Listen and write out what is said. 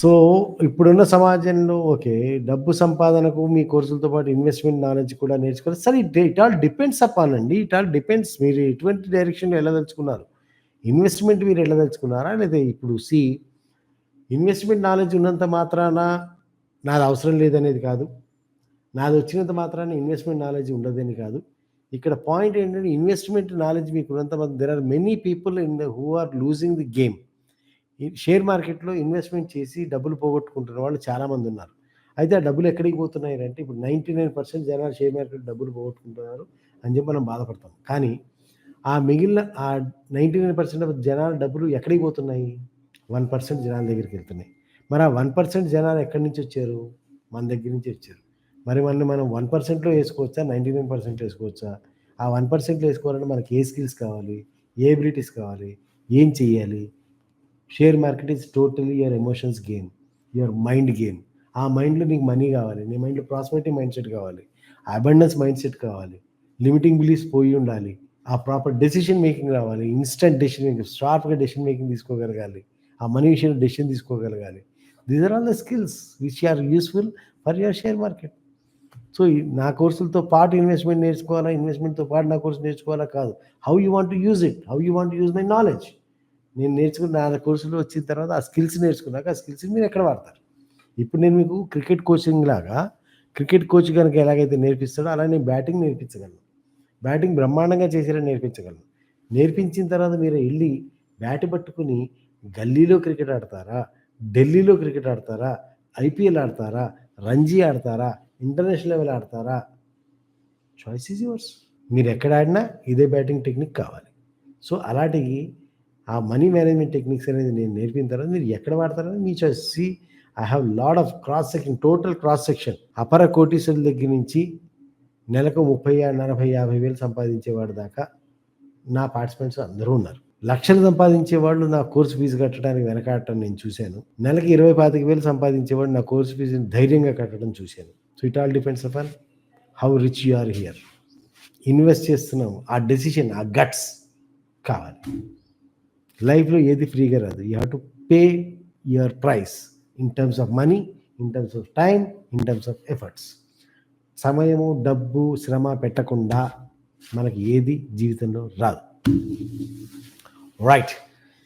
So ఇప్పుడున్న సమాజంలో okay డబ్బు సంపాదనకు మీ కోర్సులతో పాటు ఇన్వెస్ట్మెంట్ నాలెడ్జ్ కూడా నేర్చుకోవాలి. సరే ఇట్ ఆల్ డిపెండ్స్ అపాన్ అండి. ఇట్ ఆల్ డిపెండ్స్ మీరు ఎటువంటి డైరెక్షన్లో వెళ్ళదలుచుకున్నారు ఇన్వెస్ట్మెంట్ మీరు వెళ్ళదలుచుకున్నారా లేదా ఇప్పుడు సి ఇన్వెస్ట్మెంట్ నాలెడ్జ్ ఉన్నంత మాత్రాన నాది అవసరం లేదనేది కాదు. నాది వచ్చినంత మాత్రాన ఇన్వెస్ట్మెంట్ నాలెడ్జ్ ఉండదని కాదు. ఇక్కడ పాయింట్ ఏంటంటే ఇన్వెస్ట్మెంట్ నాలెడ్జ్ మీకు ఉన్నంత there are many people in who are losing the game share మార్కెట్లో ఇన్వెస్ట్మెంట్ చేసి డబ్బులు పోగొట్టుకుంటున్న వాళ్ళు చాలామంది ఉన్నారు. అయితే ఆ డబ్బులు ఎక్కడికి పోతున్నాయి అంటే ఇప్పుడు నైంటీ నైన్ పర్సెంట్ జనాలు షేర్ మార్కెట్ డబ్బులు పోగొట్టుకుంటున్నారు అని చెప్పి మనం బాధపడతాం. కానీ ఆ మిగిలిన ఆ నైంటీ నైన్ పర్సెంట్ జనాల డబ్బులు ఎక్కడికి పోతున్నాయి? వన్ పర్సెంట్ జనాల దగ్గరికి వెళ్తున్నాయి. మరి ఆ వన్ పర్సెంట్ జనాలు ఎక్కడి నుంచి వచ్చారు? మన దగ్గర నుంచి వచ్చారు. మరి మన మనం వన్ పర్సెంట్లో వేసుకోవచ్చా? నైంటీ నైన్ పర్సెంట్ వేసుకోవచ్చా? ఆ వన్ పర్సెంట్లో వేసుకోవాలంటే మనకి ఏ స్కిల్స్ కావాలి? ఏ ఎబిలిటీస్ కావాలి? ఏం చేయాలి share market is totally your emotions game your mind game ఆ మైండ్లో నీకు మనీ కావాలి నీ మైండ్లో ప్రాస్పెరిటీ మైండ్ సెట్ కావాలి అబండెన్స్ మైండ్ సెట్ కావాలి లిమిటింగ్ బిలీఫ్స్ పోయి ఉండాలి ఆ ప్రాపర్ డెసిషన్ మేకింగ్ రావాలి ఇన్స్టెంట్ డెసిషన్ మేకింగ్ షార్ప్గా డెసిషన్ మేకింగ్ తీసుకోగలగాలి ఆ మనీ విషయంలో decision తీసుకోగలగాలి. These are all the skills which are useful for your share market so నా కోర్సులతో పాటు ఇన్వెస్ట్మెంట్ నేర్చుకోవాలా ఇన్వెస్ట్మెంట్తో పాటు నా కోర్సు నేర్చుకోవాలా కాదు. How you want use it how you want use my knowledge నేను నేర్చుకున్న నా కోర్సులు వచ్చిన తర్వాత ఆ స్కిల్స్ నేర్చుకున్నాక ఆ స్కిల్స్ మీరు ఎక్కడ వాడతారు? ఇప్పుడు నేను మీకు క్రికెట్ కోచింగ్ లాగా క్రికెట్ కోచ్ కనుక ఎలాగైతే నేర్పిస్తాడో అలా నేను బ్యాటింగ్ నేర్పించగలను. బ్యాటింగ్ బ్రహ్మాండంగా చేసేలా నేర్పించగలను. నేర్పించిన తర్వాత మీరు వెళ్ళి బ్యాట్ పట్టుకుని గల్లీలో క్రికెట్ ఆడతారా? ఢిల్లీలో క్రికెట్ ఆడతారా? ఐపీఎల్ ఆడతారా? రంజీ ఆడతారా? ఇంటర్నేషనల్ లెవెల్ ఆడతారా? చాయిస్ ఈజ్ యువర్స్ మీరు ఎక్కడ ఆడినా ఇదే బ్యాటింగ్ టెక్నిక్ కావాలి. సో అలాంటివి ఆ మనీ మేనేజ్మెంట్ టెక్నిక్స్ అనేది నేను నేర్పిన తర్వాత మీరు ఎక్కడ వాడతారని మీ choice see I have lot of cross section total cross section అపర కోటీశ్వరుల దగ్గర నుంచి నెలకు ముప్పై నలభై యాభై వేలు సంపాదించేవాడు దాకా నా పార్టిసిపెంట్స్ అందరూ ఉన్నారు. లక్షలు సంపాదించే వాళ్ళు నా కోర్సు ఫీజు కట్టడానికి వెనకాడటం నేను చూశాను. నెలకి ఇరవై పాతిక వేలు సంపాదించేవాడు నా కోర్సు ఫీజుని ధైర్యంగా కట్టడం చూశాను. So it all depends upon how rich you are here invest చేస్తున్నాం ఆ డెసిషన్ ఆ గట్స్ కావాలి. లైఫ్లో ఏది ఫ్రీగా రాదు. You have to pay your price in terms of money in terms of time in terms of efforts సమయము డబ్బు శ్రమ పెట్టకుండా మనకి ఏది జీవితంలో రాదు. రైట్